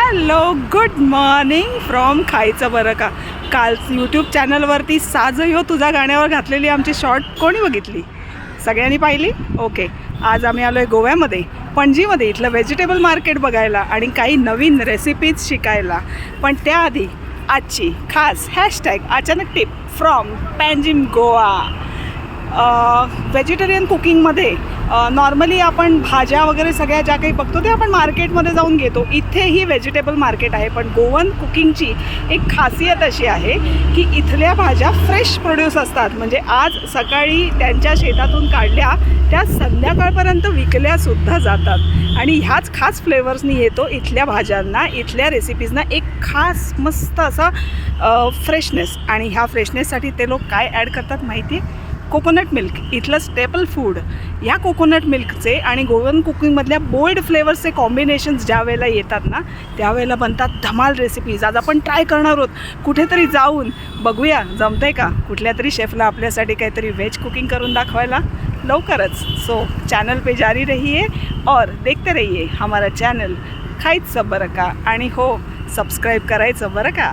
Hello good morning from खायचं बरं का. काल यूट्यूब चॅनलवरती साजयो हो तुझ्या गाण्यावर घातलेली आमची शॉर्ट कोणी बघितली? सगळ्यांनी पाहिली? ओके आज आम्ही आलो आहे गोव्यामध्ये पणजीमध्ये इथलं व्हेजिटेबल मार्केट बघायला आणि काही नवीन रेसिपीज शिकायला. पण त्याआधी आजची खास हॅशटॅग अचानक tip from Panjim Goa vegetarian कुकिंगमध्ये normally आपण भाज्या वगैरे सगळ्या ज्या काही बघतो ते आपण मार्केटमध्ये जाऊन घेतो. इथेही व्हेजिटेबल मार्केट आहे पण गोवन कुकिंगची एक खासियत अशी आहे की इथल्या भाज्या फ्रेश प्रोड्यूस असतात. म्हणजे आज सकाळी त्यांच्या शेतातून काढल्या त्या संध्याकाळपर्यंत विकल्यासुद्धा जातात. आणि ह्याच खास फ्लेवर्सनी येतो इथल्या भाज्यांना इथल्या रेसिपीजना एक खास मस्त असा फ्रेशनेस आणि ह्या फ्रेशनेससाठी ते लोक काय ॲड करतात माहिती आहे कोकोनट मिल्क इथलं स्टेपल फूड या कोकोनट मिल्कचे आणि गोवन कुकिंगमधल्या बोल्ड फ्लेवर्सचे कॉम्बिनेशन्स ज्या वेळेला येतात ना त्यावेळेला बनतात धमाल रेसिपीज आज आपण ट्राय करणार आहोत. कुठेतरी जाऊन बघूया. जमतंय का? कुठल्या तरी शेफला आपल्यासाठी काहीतरी व्हेज कुकिंग करून दाखवायला? लवकरच. सो चॅनल पे जारी रहिए और देखते रहिए हमारा चॅनल खायचं बरं का? आणि हो सबस्क्राईब करायचं बरं का?